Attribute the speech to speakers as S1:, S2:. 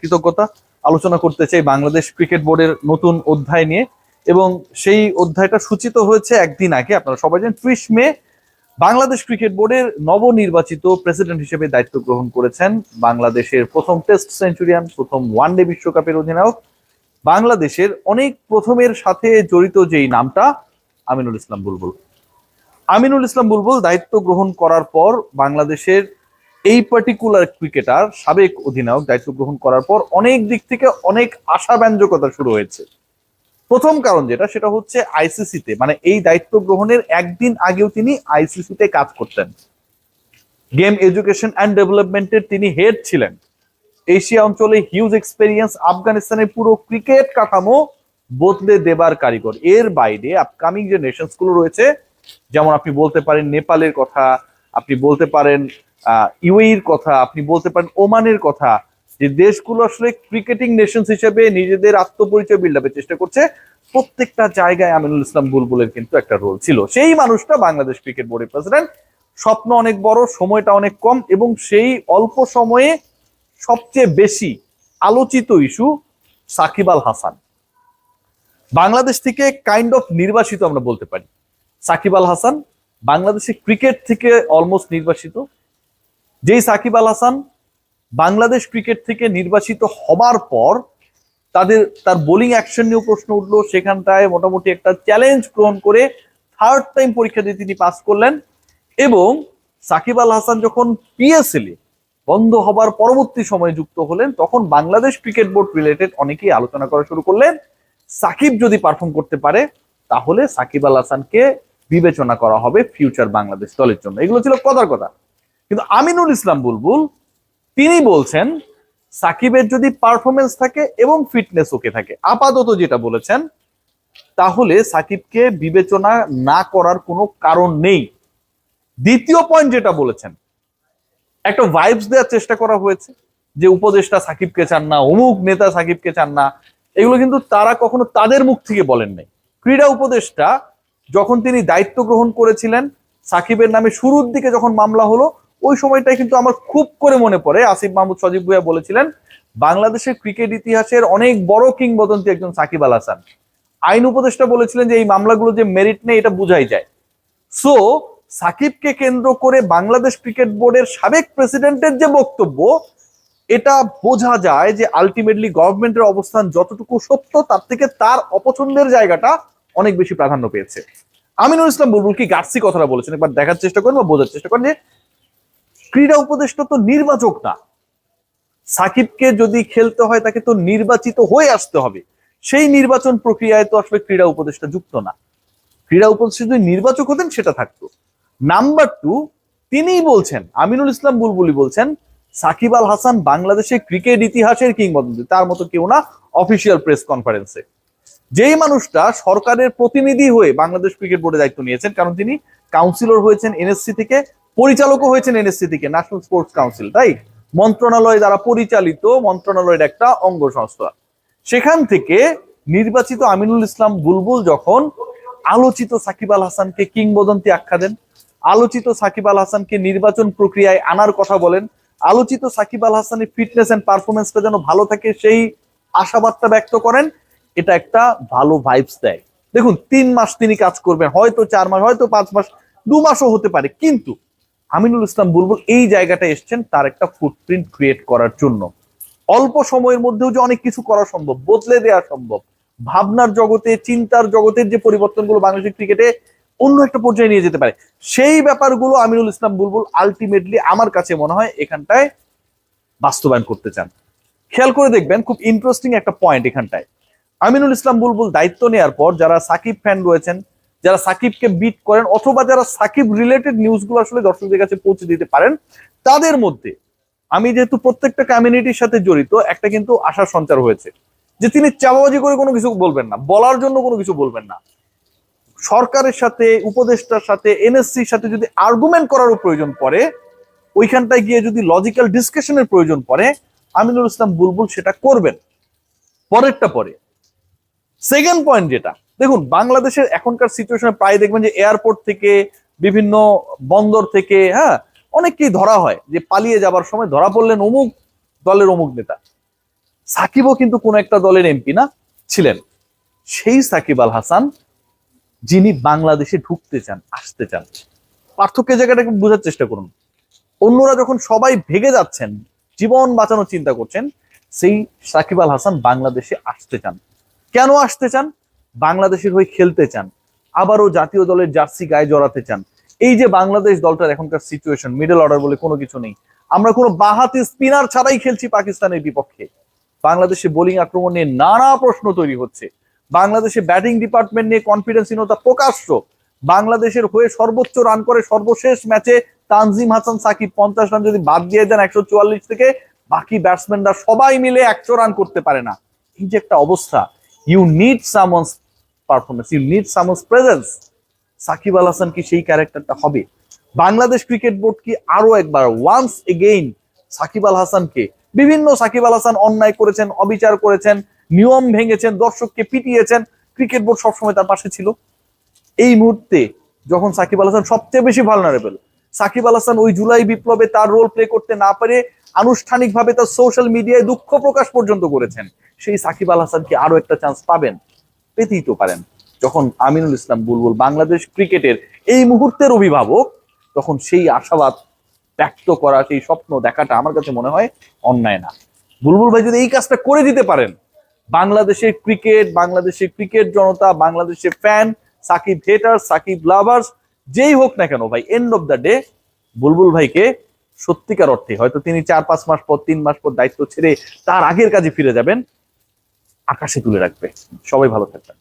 S1: কৃতজ্ঞতা আলোচনা করতে চাই বাংলাদেশ ক্রিকেট বোর্ডের নতুন অধ্যায় নিয়ে। এবং সেই অধ্যায়টা সূচিত হয়েছে একদিন আগে, আপনারা সবাই জানেন, ত্রিশ মে, বাংলাদেশ ক্রিকেট বোর্ডের নবনির্বাচিত প্রেসিডেন্ট হিসেবে দায়িত্ব গ্রহণ করেছেন বাংলাদেশের প্রথম টেস্ট সেঞ্চুরিয়ান, প্রথম ওয়ানডে বিশ্বকাপের অধিনায়ক। বাংলাদেশের অনেক প্রথমের সাথে জড়িত যেই নামটা, আমিনুল ইসলাম বুলবুল। আমিনুল ইসলাম বুলবুল দায়িত্ব গ্রহণ করার পর বাংলাদেশের এই পার্টিকুলার ক্রিকেটার সাবেক অধিনায়ক দায়িত্ব গ্রহণ করার পর অনেক দিক থেকে অনেক আশাব্যঞ্জকতা শুরু হয়েছে। প্রথম কারণ যেটা, সেটা হচ্ছে আইসিসিতে মানে এই দায়িত্ব গ্রহণের একদিন আগেও তিনি আইসিসিতে কাজ করতেন। গেম এডুকেশন অ্যান্ড ডেভেলপমেন্টের তিনি হেড ছিলেন। এশিয়া অঞ্চলে হিউজ এক্সপেরিয়েন্স আফগানিস্তানের পুরো ক্রিকেট কাঠামো বদলে দেবার কারিগর। এর বাইরে আপকামিং যে নেশনসগুলো রয়েছে, যেমন আপনি বলতে পারেন নেপালের কথা, আপনি বলতে পারেন ইউএইর কথা, আপনি বলতে পারেন ওমানের কথা, যে দেশগুলো আসলে ক্রিকেটিং নেশনস হিসেবে নিজেদের আত্মপরিচয় বিল্ড আপের চেষ্টা করছে, প্রত্যেকটা জায়গায় আমিনুল ইসলাম বুলবুলের কিন্তু একটা রোল ছিল। সেই মানুষটা বাংলাদেশ ক্রিকেট বোর্ডের প্রেসিডেন্ট স্বপ্ন অনেক বড়, সময়টা অনেক কম, এবং সেই অল্প সময়ে সবচেয়ে বেশি আলোচিত ইস্যু সাকিব আল হাসান। বাংলাদেশ থেকে কাইন্ড অফ নির্বাসিত আমরা বলতে পারি। সাকিব আল হাসান বাংলাদেশে ক্রিকেট থেকে অলমোস্ট নির্বাসিত। যেই সাকিব আল হাসান বাংলাদেশ ক্রিকেট থেকে নির্বাচিত হবার পর তাদের, তার বোলিং অ্যাকশন নিয়েও প্রশ্ন উঠল। সেখানটায় মোটামুটি একটা চ্যালেঞ্জ গ্রহণ করে থার্ড টাইম পরীক্ষা দিয়ে তিনি পাস করলেন এবং সাকিব আল হাসান যখন পিএসএলে বন্ধ হবার পরবর্তী সময়ে যুক্ত হলেন, তখন বাংলাদেশ ক্রিকেট বোর্ড রিলেটেড অনেকেই আলোচনা করা শুরু করলেন। সাকিব যদি পারফর্ম করতে পারে, তাহলে সাকিব আল হাসানকে বিবেচনা করা হবে ফিউচার বাংলাদেশ দলের জন্য। এগুলো ছিল কথার কথা। কিন্তু আমিনুল ইসলাম বুলবুল, তিনি বলছেন, সাকিবের যদি পারফরমেন্স থাকে এবং ফিটনেস ওকে থাকে, আপাতত যেটা বলেছেন, তাহলে সাকিবকে বিবেচনা না করার কোনো কারণ নেই। দ্বিতীয় পয়েন্ট যেটা বলেছেন, একটা ভাইবস দেওয়ার চেষ্টা করা হয়েছে, যে উপদেষ্টা সাকিবকে চান না, অমুক নেতা সাকিবকে চান না, এগুলো কিন্তু তারা কখনো তাদের মুখ থেকে বলেন নাই। ক্রীড়া উপদেষ্টা যখন তিনি দায়িত্ব গ্রহণ করেছিলেন, সাকিবের নামে শুরুর দিকে যখন মামলা হলো ওই সময়টাই কিন্তু আমার খুব করে মনে পড়ে। আসিফ মাহমুদ সজীব ভুইয়া বলেছিলেন, বাংলাদেশের ক্রিকেট ইতিহাসের অনেক বড় কিংবদন্তি একজন সাকিব আল হাসান। আইন উপদেষ্টা বলেছিলেন যে, এই মামলাগুলো যে মেরিট নেই, এটা বোঝাই যায়। সো সাকিবকে কেন্দ্র করে বাংলাদেশ ক্রিকেট বোর্ডের সাবেক প্রেসিডেন্টের যে বক্তব্য, এটা বোঝা যায় যে আলটিমেটলি গভর্নমেন্টের অবস্থান যতটুকু সত্য, তার থেকে তার অপছন্দের জায়গাটা অনেক বেশি প্রাধান্য পেয়েছে। আমিনুল ইসলাম বুলবুল কি গার্সি কথাটা বলেছেন? একবার দেখার চেষ্টা করেন বা বোঝার চেষ্টা করেন যে ক্রীড়া উপদেষ্টা তো নির্বাচক না। সাকিবকে যদি খেলতে হয়, তাকে তো নির্বাচিত হয়ে আসতে হবে। সেই নির্বাচন প্রক্রিয়ায় তো আসলে ক্রীড়া উপদেষ্টা যুক্ত না। ক্রীড়া উপদেষ্টা যদি নির্বাচক হতেন, সেটা থাকতো। নাম্বার টু, তিনিই বলছেন, আমিনুল ইসলাম বুলবুলি বলছেন, সাকিব আল হাসান বাংলাদেশের ক্রিকেট ইতিহাসের কিংবদন্তি। তার মতো কেউ না অফিসিয়াল প্রেস কনফারেন্সে। যেই মানুষটা সরকারের প্রতিনিধি হয়ে বাংলাদেশ ক্রিকেট বোর্ডে দায়িত্ব নিয়েছেন, কারণ তিনি কাউন্সিলর হয়েছেন এনএসসি থেকে পরিচালকও হয়েছেন এনএসসি থেকে ন্যাশনাল স্পোর্টস কাউন্সিল তাই? মন্ত্রণালয় দ্বারা পরিচালিত মন্ত্রণালয়ের একটা অঙ্গ সংস্থা। সেখান থেকে নির্বাচিত আমিনুল ইসলাম বুলবুল যখন আলোচিত সাকিব আল হাসানকে কিংবদন্তি আখ্যা দেন, আলোচিত সাকিব আল হাসানকে নির্বাচন প্রক্রিয়ায় আনার কথা বলেন, আলোচিত সাকিব আল হাসানের ফিটনেস এন্ড পারফরমেন্সটা যেন ভালো থাকে সেই আশাবাদটা ব্যক্ত করেন, এটা একটা ভালো ভাইবস দেয়। দেখুন, তিন মাস তিনি কাজ করবেন, হয়তো চার মাস, হয়তো পাঁচ মাস, দু মাসও হতে পারে, কিন্তু আমিনুল ইসলাম বুলবুল এই জায়গাটা এসছেন তার একটা ফুটপ্রিন্ট ক্রিয়েট করার জন্য। অল্প সময়ের মধ্যেও যে অনেক কিছু করা সম্ভব, বদলে দেওয়া সম্ভব, ভাবনার জগতে, চিন্তার জগতের যে পরিবর্তনগুলো বাংলাদেশের ক্রিকেটে অন্য একটা পর্যায়ে নিয়ে যেতে পারে, সেই ব্যাপারগুলো আমিনুল ইসলাম বুলবুল আলটিমেটলি আমার কাছে মনে হয় এখানটায় বাস্তবায়ন করতে চান। খেয়াল করে দেখবেন, খুব ইন্টারেস্টিং একটা পয়েন্ট এখানটায়। আমিনুল ইসলাম বুলবুল দায়িত্ব নেওয়ার পর যারা সাকিব ফ্যান রয়েছেন যারা সাকিবকে বিট করেন অথবা যারা সাকিব রিলেটেড নিউজগুলো আসলে দর্শকদের কাছে পৌঁছে দিতে পারেন, তাদের মধ্যে আমি যেহেতু প্রত্যেকটা কমিউনিটির সাথে জড়িত, একটা কিন্তু আশার সঞ্চার হয়েছে। যে তিনি চাবাবাজি করে কোনো কিছু বলবেন না, বলার জন্য কোনো কিছু বলবেন না। সরকারের সাথে, উপদেষ্টার সাথে এনএসসির সাথে যদি আর্গুমেন্ট করারও প্রয়োজন পড়ে, ওইখানটায় গিয়ে যদি লজিক্যাল ডিসকাশনের প্রয়োজন পড়ে, আমিনুল ইসলাম বুলবুল সেটা করবেন। পরেরটা পরে। সেকেন্ড পয়েন্ট যেটা দেখুন, বাংলাদেশের এখনকার সিচুয়েশনে প্রায় দেখবেন যে এয়ারপোর্ট থেকে, বিভিন্ন বন্দর থেকে হ্যাঁ অনেককেই ধরা হয় যে পালিয়ে যাবার সময় ধরা পড়লেন অমুক দলের অমুক নেতা। সাকিবও কিন্তু কোন একটা দলের এমপি না, ছিলেন। সেই সাকিব আল হাসান, যিনি বাংলাদেশে ঢুকতে চান, আসতে চান। পার্থক্যের জায়গাটা একটু বোঝার চেষ্টা করুন। অন্যরা যখন সবাই ভেগে যাচ্ছেন, জীবন বাঁচানোর চিন্তা করছেন, সেই সাকিব আল হাসান বাংলাদেশে আসতে চান। কেন আসতে চান? বাংলাদেশের হয়ে খেলতে চান, আবারও জাতীয় দলের জার্সি গায়ে জড়াতে চান, এই যে বাংলাদেশ দলটার এখনকার সিচুয়েশন মিডল অর্ডার বলে কোনো কিছু নেই। আমরা কোনো বাহাতি স্পিনার ছাড়াই খেলছি পাকিস্তানের বিপক্ষে। বাংলাদেশে বোলিং আক্রমণ নিয়ে নানা প্রশ্ন তৈরি হচ্ছে। বাংলাদেশে ব্যাটিং ডিপার্টমেন্ট নিয়ে কনফিডেন্সহীনতা প্রকাশ্য। বাংলাদেশের হয়ে সর্বোচ্চ রান করে সর্বশেষ ম্যাচে তানজিম হাসান, সাকিব পঞ্চাশ রান যদি বাদ দিয়ে দেন একশো চুয়াল্লিশ থেকে, বাকি ব্যাটসম্যানরা সবাই মিলে একশো রান করতে পারে না। এই যে একটা অবস্থা। You need someone's performance you need someone's presence Shakib Al Hasan কি সেই ক্যারেক্টারটা হবে? বাংলাদেশ ক্রিকেট বোর্ড কি আরও একবার ওয়ান্স এগেইন সাকিব আল হাসানকে বিভিন্ন সাকিব আল হাসান অন্যায় করেছেন, অবিচার করেছেন, নিয়ম ভেঙেছেন, দর্শককে পিটিয়েছেন, ক্রিকেট বোর্ড সবসময় তার পাশে ছিল। এই মুহূর্তে যখন সাকিব আল হাসান সবচেয়ে বেশি ভালনারেবল সাকিব আল হাসান ওই জুলাই বিপ্লবে তার রোল প্লে করতে না পারে আনুষ্ঠানিকভাবে তার সোশ্যাল মিডিয়ায় দুঃখ প্রকাশ পর্যন্ত করেছেন। সেই সাকিব আল হাসান কি আরও একটা চান্স পাবেন? পেতেই তো পারেন। যখন আমিনুল ইসলাম বুলবুল বাংলাদেশ ক্রিকেটের এই মুহূর্তের অভিভাবক, তখন সেই আশাবাদ ব্যক্ত করা, সেই স্বপ্ন দেখাটা আমার কাছে মনে হয় অন্যায় না। বুলবুল ভাই যদি এই কাজটা করে দিতে পারেন, বাংলাদেশের ক্রিকেট বাংলাদেশের ক্রিকেট জনতা, বাংলাদেশের fan Shakib hater Shakib lovers যেই হোক না কেন ভাই end of the day Bulbul ভাইকে সত্যিকার অর্থে হয়তো তিনি চার পাঁচ মাস পর, তিন মাস পর দায়িত্ব ছেড়ে তার আগের কাজে ফিরে যাবেন আকাশে তুলে রাখবে। সবাই ভালো থাকবেন।